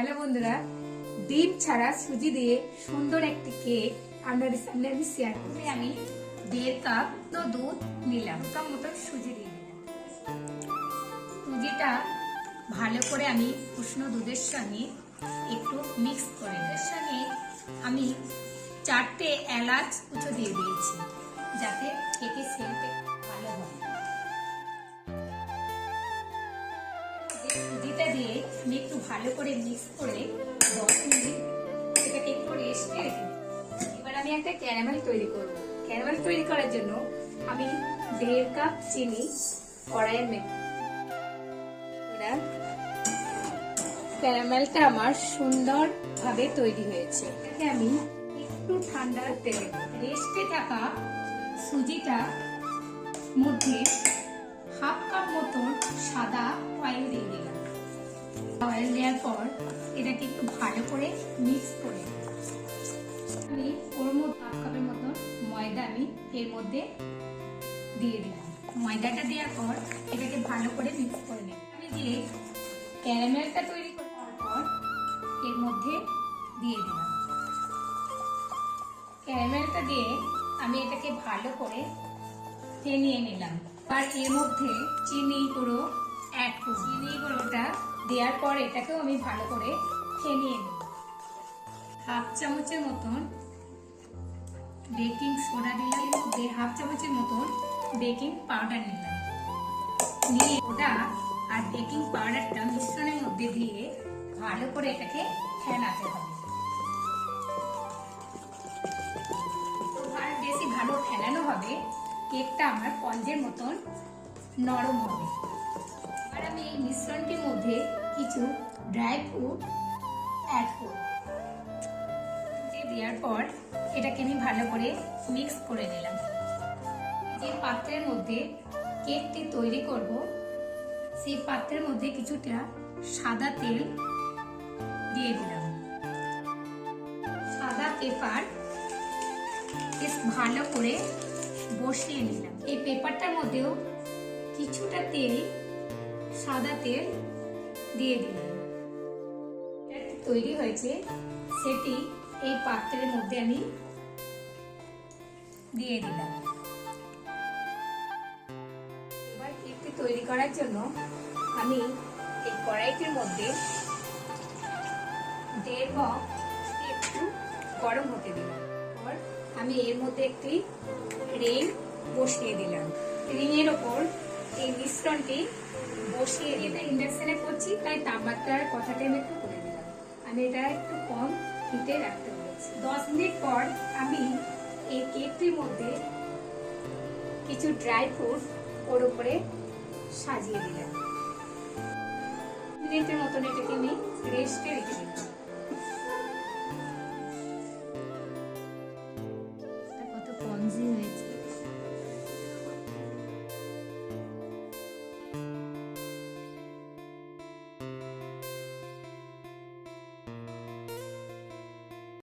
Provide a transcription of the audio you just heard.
Hello বন্ধুরা, ডিম ছাড়া সুজি দিয়ে সুন্দর একটি কেক আপনাদের সামনে আমি শেয়ার করছি আমি দেড় কাপ তো দুধ নিলাম কাপ মতো সুজি দিয়ে সুজিটা ভালো করে আমি উষ্ণ দুধের সঙ্গে একটু মিক্স করে এর সঙ্গে আমি চারটে এলাচ কুচো দিয়ে দিয়েছি, যাতে কেকের সেন্টে ভালো হয়। দিয়ে আমি একটু ভালো করে মিক্স করে দশ মিনিট এটাকে একটু রেস্টে রেখে। এবার আমি একটা ক্যারামেল তৈরি করব ক্যারামেল তৈরি করার জন্য আমি দেড় কাপ চিনি কড়াইয়ে মেখে ক্যারামেলটা আমার সুন্দর ভাবে তৈরি হয়েছে এটাকে আমি একটু ঠান্ডা রেস্টে থাকা সুজিটা মধ্যে পর এটাকে একটু ভালো করে মিক্স করে আমি ওর মধ্যে হাফ কাপের ময়দা আমি এর মধ্যে দিয়ে দিলাম। ময়দাটা দেওয়ার পর এটাকে ভালো করে মিক্স করে আমি যে ক্যারামেলটা তৈরি করার পর এর মধ্যে দিয়ে দিলাম। ক্যারামেলটা দিয়ে আমি এটাকে ভালো করে ফেনিয়ে নিলাম। আর এর মধ্যে চিনি, গুঁড়ো দেওয়ার পর এটাকেও আমি ভালো করে ফেনিয়ে নেব। হাফ চামচের মতন বেকিং সোডা দিলাম হাফ চামচের মতন বেকিং পাউডার নিলাম। নিয়ে ওটা আর বেকিং পাউডারটা মিশ্রণের মধ্যে দিয়ে ভালো করে এটাকে ফেলাতে হবে। বেশি ভালো ফেলানো হবে, কেকটা আমার পঞ্জের মতন নরম হবে। আর আমি এই মিশ্রণটির মধ্যে কিছু ড্রাই ফ্রুট অ্যাড করব। দেওয়ার পর এটাকে আমি ভালো করে মিক্স করে নিলাম। যে পাত্রের মধ্যে কেকটি তৈরি করব, সেই পাত্রের মধ্যে কিছুটা সাদা তেল দিয়ে দিলাম। সাদা পেপার বেশ ভালো করে বসিয়ে নিলাম। এই পেপারটার মধ্যেও কিছুটা তেল, সাদা তেল দিয়ে দিলাম। তৈরি হয়েছে। সেটি এই পাত্রের মধ্যে আমি দিয়ে দিলাম। এবার কেকটি তৈরি করার জন্য আমি এই কড়াইটির মধ্যে দেড় মগ একটু গরম হতে দিলাম। আমি এর মধ্যে একটি রিং বসিয়ে দিলাম। রিং এর ওপর এই মিশ্রণটি বসিয়ে এটা ইন্ডাকশনে করছি, তাই তাপমাত্রার কথাটা আমি একটু করে দিলাম। আমি এটা একটু কম হিটে রাখতে বলেছি। দশ মিনিট পর আমি এই কেকটির মধ্যে কিছু ড্রাই ফ্রুট ওর উপরে সাজিয়ে দিলাম। মিনিটের মতন এটাকে আমি রেস্টে রেখে দিলাম